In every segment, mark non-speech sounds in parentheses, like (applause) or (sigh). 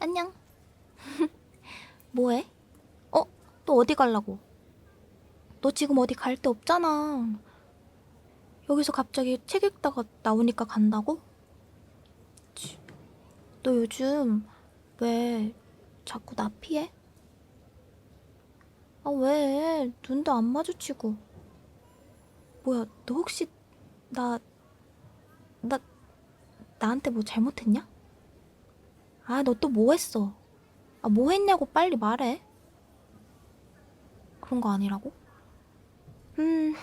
안녕. (laughs) 뭐해? 어? 또 어디 갈라고? 너 지금 어디 갈 데 없잖아. 여기서 갑자기 책 읽다가 나오니까 간다고? 치, 너 요즘 왜 자꾸 나 피해? 아, 왜? 눈도 안 마주치고. 뭐야, 너 혹시 나, 나, 나한테 뭐 잘못했냐? 아, 너 또 뭐 했어? 아, 뭐 했냐고 빨리 말해. 그런 거 아니라고? 음,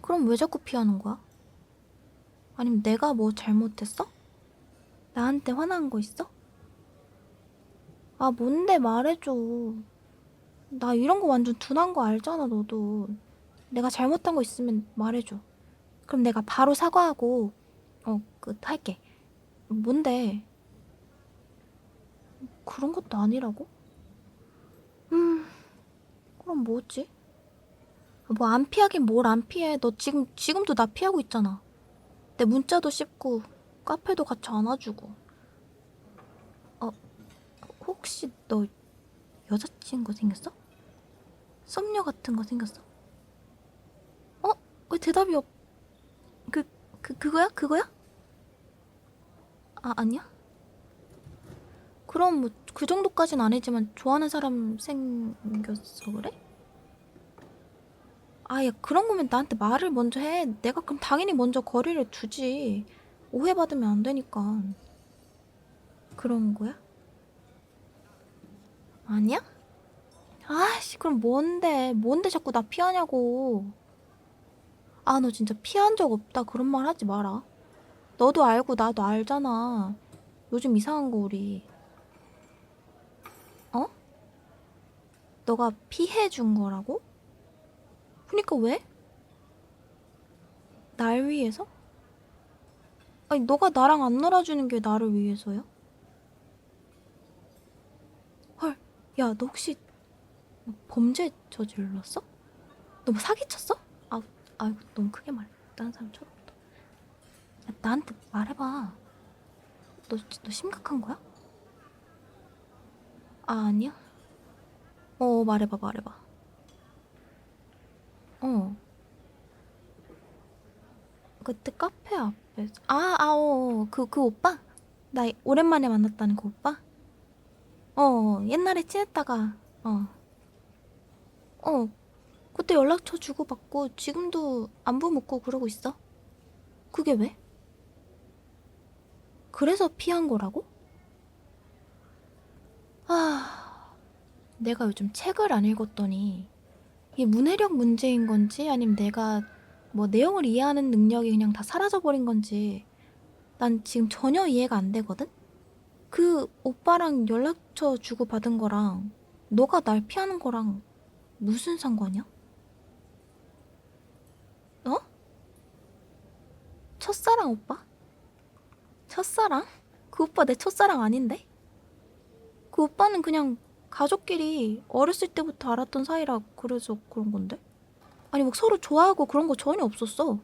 그럼 왜 자꾸 피하는 거야? 아니면 내가 뭐 잘못했어? 나한테 화난 거 있어? 아, 뭔데 말해줘. 나 이런 거 완전 둔한 거 알잖아, 너도. 내가 잘못한 거 있으면 말해줘. 그럼 내가 바로 사과하고, 어, 그, 할게. 뭔데? 그런 것도 아니라고? 음, 그럼 뭐지? 뭐 안 피하긴 뭘 안 피해. 너 지금, 지금도 나 피하고 있잖아. 내 문자도 씹고, 카페도 같이 안아주고. 어, 혹시 너 여자친구 생겼어? 썸녀 같은 거 생겼어? 어? 왜 대답이 없... 그, 그, 그거야? 그거야? 아, 아니야? 그럼 뭐 그 정도까진 아니지만 좋아하는 사람 생겼어 그래? 아야 그런 거면 나한테 말을 먼저 해. 내가 그럼 당연히 먼저 거리를 두지. 오해받으면 안 되니까. 그런 거야? 아니야? 아씨 그럼 뭔데? 뭔데 자꾸 나 피하냐고. 아 너 진짜 피한 적 없다 그런 말 하지 마라. 너도 알고 나도 알잖아. 요즘 이상한 거 우리. 어? 너가 피해 준 거라고? 그니까 왜? 날 위해서? 아니 너가 나랑 안 놀아주는 게 나를 위해서야? 헐, 야 너 혹시 뭐 범죄 저질렀어? 너 뭐 사기쳤어? 아, 아이고 너무 크게 말해. 다른 사람 쳐다본다. 야, 나한테 말해봐. 너, 너 심각한 거야? 아, 아니야? 어, 말해봐, 말해봐. 어. 그때 카페 앞에서. 아, 아, 어, 그, 그 오빠? 나 오랜만에 만났다는 그 오빠? 어, 옛날에 친했다가, 어. 어, 그때 연락처 주고받고 지금도 안부 묻고 그러고 있어. 그게 왜? 그래서 피한 거라고? 아, 내가 요즘 책을 안 읽었더니 이게 문해력 문제인 건지 아니면 내가 뭐 내용을 이해하는 능력이 그냥 다 사라져버린 건지 난 지금 전혀 이해가 안 되거든? 그 오빠랑 연락처 주고받은 거랑 너가 날 피하는 거랑 무슨 상관이야? 어? 첫사랑 오빠? 첫사랑? 그 오빠 내 첫사랑 아닌데? 그 오빠는 그냥 가족끼리 어렸을 때부터 알았던 사이라 그래서 그런 건데? 아니 막 서로 좋아하고 그런 거 전혀 없었어.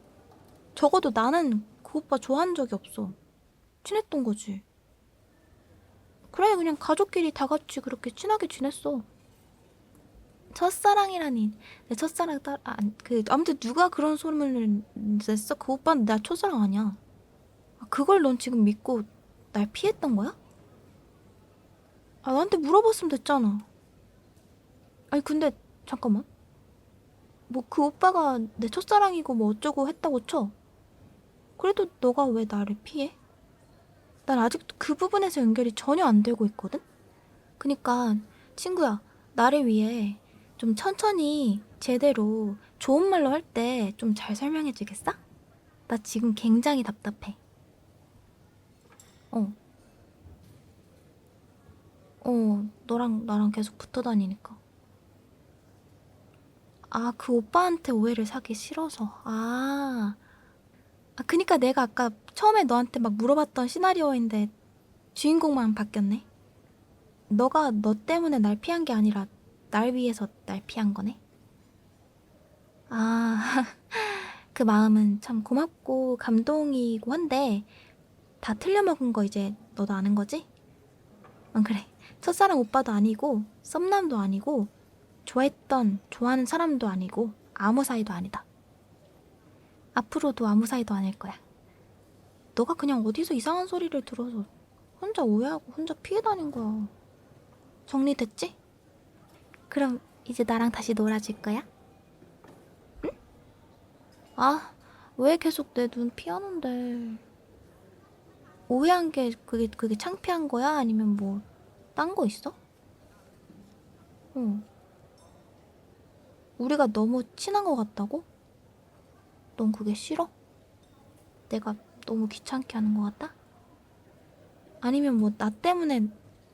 적어도 나는 그 오빠 좋아한 적이 없어. 친했던 거지. 그래 그냥 가족끼리 다 같이 그렇게 친하게 지냈어. 첫사랑이라니 내 첫사랑 따, 아, 그 아무튼 누가 그런 소문을 냈어? 그 오빠는 나 첫사랑 아니야. 아, 그걸 넌 지금 믿고 날 피했던 거야? 아, 나한테 물어봤으면 됐잖아. 아니, 근데, 잠깐만. 뭐, 그 오빠가 내 첫사랑이고 뭐 어쩌고 했다고 쳐. 그래도 너가 왜 나를 피해? 난 아직도 그 부분에서 연결이 전혀 안 되고 있거든? 그니까, 친구야, 나를 위해 좀 천천히 제대로 좋은 말로 할 때 좀 잘 설명해 주겠어? 나 지금 굉장히 답답해. 어. 어, 너랑 나랑 계속 붙어 다니니까. 아, 그 오빠한테 오해를 사기 싫어서. 아. 아, 그니까 내가 아까 처음에 너한테 막 물어봤던 시나리오인데 주인공만 바뀌었네. 너가 너 때문에 날 피한 게 아니라 날 위해서 날 피한 거네. 아, (laughs) 그 마음은 참 고맙고 감동이고 한데 다 틀려먹은 거 이제 너도 아는 거지? 안 그래. 첫사랑 오빠도 아니고 썸남도 아니고 좋아했던 좋아하는 사람도 아니고 아무 사이도 아니다. 앞으로도 아무 사이도 아닐 거야. 너가 그냥 어디서 이상한 소리를 들어서 혼자 오해하고 혼자 피해 다닌 거야. 정리됐지? 그럼 이제 나랑 다시 놀아줄 거야? 응? 아, 왜 계속 내 눈 피하는데? 오해한 게 그게 그게 창피한 거야? 아니면 뭐 딴 거 있어? 응. 우리가 너무 친한 거 같다고? 넌 그게 싫어? 내가 너무 귀찮게 하는 거 같다? 아니면 뭐 나 때문에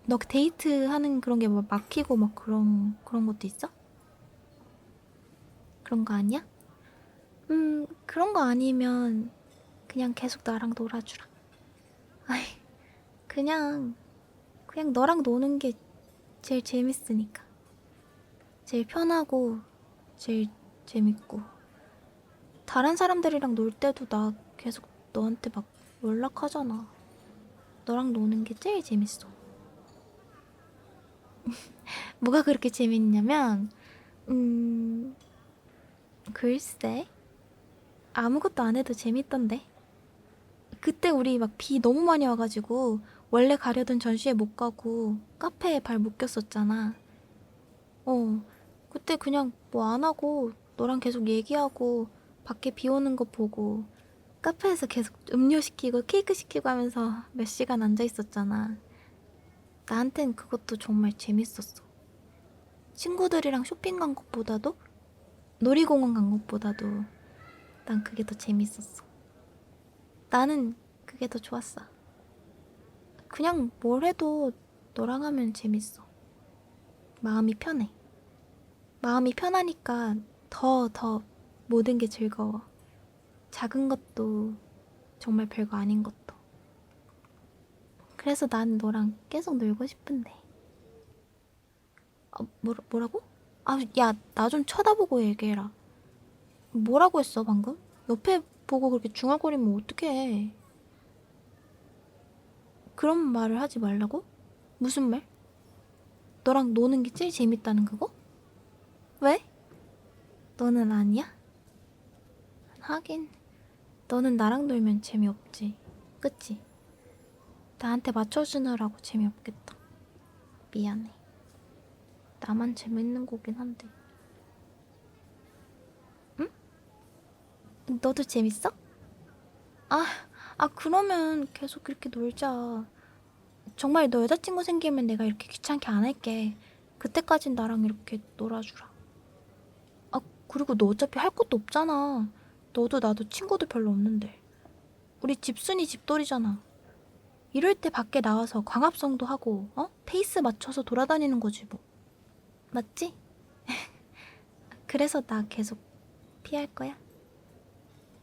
너 데이트 하는 그런 게뭐 막히고 막 그런 그런 것도 있어? 그런 거 아니야? 음 그런 거 아니면 그냥 계속 나랑 놀아주라. 아이 그냥 그냥 너랑 노는 게 제일 재밌으니까. 제일 편하고 제일 재밌고. 다른 사람들이랑 놀 때도 나 계속 너한테 막 연락하잖아. 너랑 노는 게 제일 재밌어. (laughs) 뭐가 그렇게 재밌냐면, 음, 글쎄, 아무것도 안 해도 재밌던데. 그때 우리 막 비 너무 많이 와가지고, 원래 가려던 전시회 못 가고, 카페에 발 묶였었잖아. 어, 그때 그냥 뭐 안 하고, 너랑 계속 얘기하고, 밖에 비 오는 거 보고, 카페에서 계속 음료 시키고 케이크 시키고 하면서 몇 시간 앉아 있었잖아. 나한텐 그것도 정말 재밌었어. 친구들이랑 쇼핑 간 것보다도 놀이공원 간 것보다도 난 그게 더 재밌었어. 나는 그게 더 좋았어. 그냥 뭘 해도 너랑 하면 재밌어. 마음이 편해. 마음이 편하니까 더, 더 모든 게 즐거워. 작은 것도 정말 별거 아닌 것도. 그래서 난 너랑 계속 놀고 싶은데. 아, 뭐라, 뭐라고? 아, 야, 나 좀 쳐다보고 얘기해라. 뭐라고 했어, 방금? 옆에 보고 그렇게 중얼거리면 어떡해. 그런 말을 하지 말라고? 무슨 말? 너랑 노는 게 제일 재밌다는 그거? 왜? 너는 아니야? 하긴 너는 나랑 놀면 재미없지 그치? 나한테 맞춰주느라고 재미없겠다 미안해 나만 재밌는 거긴 한데 응? 너도 재밌어? 아, 아 그러면 계속 이렇게 놀자 정말 너 여자친구 생기면 내가 이렇게 귀찮게 안 할게 그때까진 나랑 이렇게 놀아주라 아 그리고 너 어차피 할 것도 없잖아 너도 나도 친구도 별로 없는데. 우리 집순이 집돌이잖아. 이럴 때 밖에 나와서 광합성도 하고, 어? 페이스 맞춰서 돌아다니는 거지 뭐. 맞지? (laughs) 그래서 나 계속 피할 거야?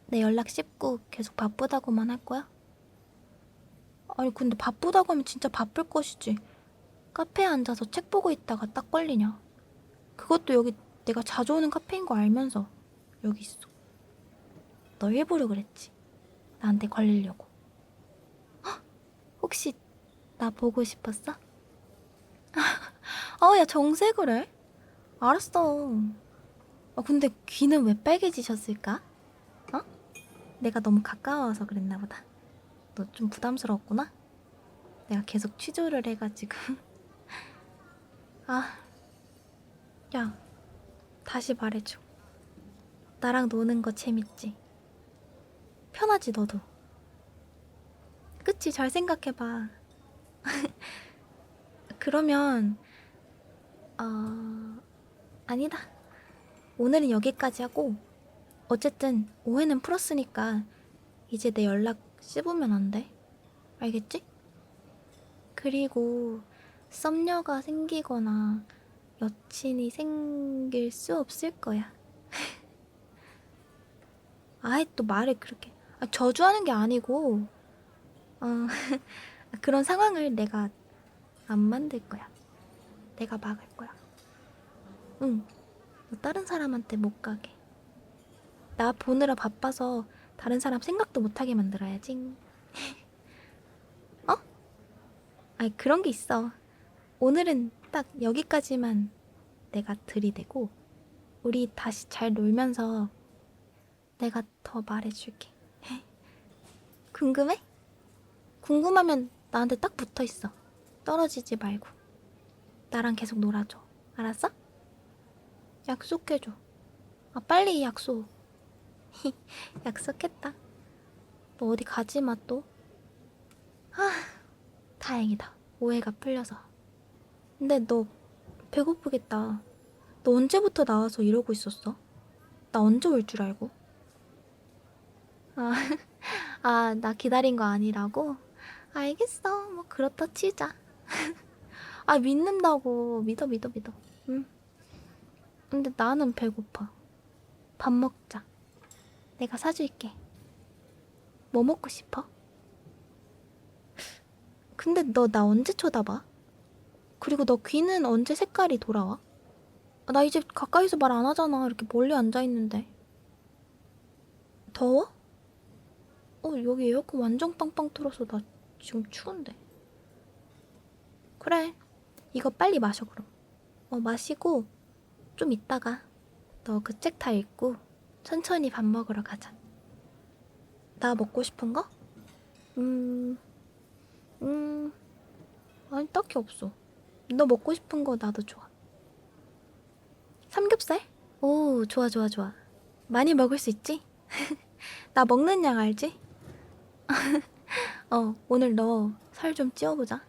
내 연락 씹고 계속 바쁘다고만 할 거야? 아니 근데 바쁘다고 하면 진짜 바쁠 것이지. 카페에 앉아서 책 보고 있다가 딱 걸리냐. 그것도 여기 내가 자주 오는 카페인 거 알면서 여기 있어. 너 일부러 그랬지. 나한테 걸리려고. 헉, 혹시 나 보고 싶었어? (laughs) 아, 야 정색을 해? 알았어. 아, 근데 귀는 왜 빨개지셨을까? 어? 내가 너무 가까워서 그랬나 보다. 너 좀 부담스러웠구나? 내가 계속 취조를 해가지고. (laughs) 아, 야, 다시 말해줘. 나랑 노는 거 재밌지? 편하지 너도. 그치 잘 생각해봐. (laughs) 그러면 어 아니다. 오늘은 여기까지 하고 어쨌든 오해는 풀었으니까 이제 내 연락 씹으면 안 돼. 알겠지? 그리고 썸녀가 생기거나 여친이 생길 수 없을 거야. (laughs) 아이 또 말을 그렇게 아, 저주하는 게 아니고 어, (laughs) 그런 상황을 내가 안 만들 거야. 내가 막을 거야. 응. 너 다른 사람한테 못 가게. 나 보느라 바빠서 다른 사람 생각도 못 하게 만들어야지. (laughs) 어? 아니 그런 게 있어. 오늘은 딱 여기까지만 내가 들이대고 우리 다시 잘 놀면서 내가 더 말해줄게. (laughs) 궁금해? 궁금하면 나한테 딱 붙어 있어. 떨어지지 말고. 나랑 계속 놀아줘. 알았어? 약속해줘. 아, 빨리 약속. (laughs) 약속했다. 너 어디 가지 마, 또. 아, 다행이다. 오해가 풀려서. 근데 너 배고프겠다. 너 언제부터 나와서 이러고 있었어? 나 언제 올 줄 알고? 아, (laughs) 아, 나 기다린 거 아니라고? 알겠어. 뭐, 그렇다 치자. (laughs) 아, 믿는다고. 믿어, 믿어, 믿어. 응. 근데 나는 배고파. 밥 먹자. 내가 사줄게. 뭐 먹고 싶어? 근데 너 나 언제 쳐다봐? 그리고 너 귀는 언제 색깔이 돌아와? 아, 나 이제 가까이서 말 안 하잖아. 이렇게 멀리 앉아 있는데. 더워? 어, 여기 에어컨 완전 빵빵 틀어서 나 지금 추운데. 그래. 이거 빨리 마셔, 그럼. 어, 마시고, 좀 이따가 너 그 책 다 읽고 천천히 밥 먹으러 가자. 나 먹고 싶은 거? 음, 음, 아니, 딱히 없어. 너 먹고 싶은 거 나도 좋아. 삼겹살? 오, 좋아, 좋아, 좋아. 많이 먹을 수 있지? (laughs) 나 먹는 양 알지? (laughs) 어, 오늘 너 살 좀 찌워보자.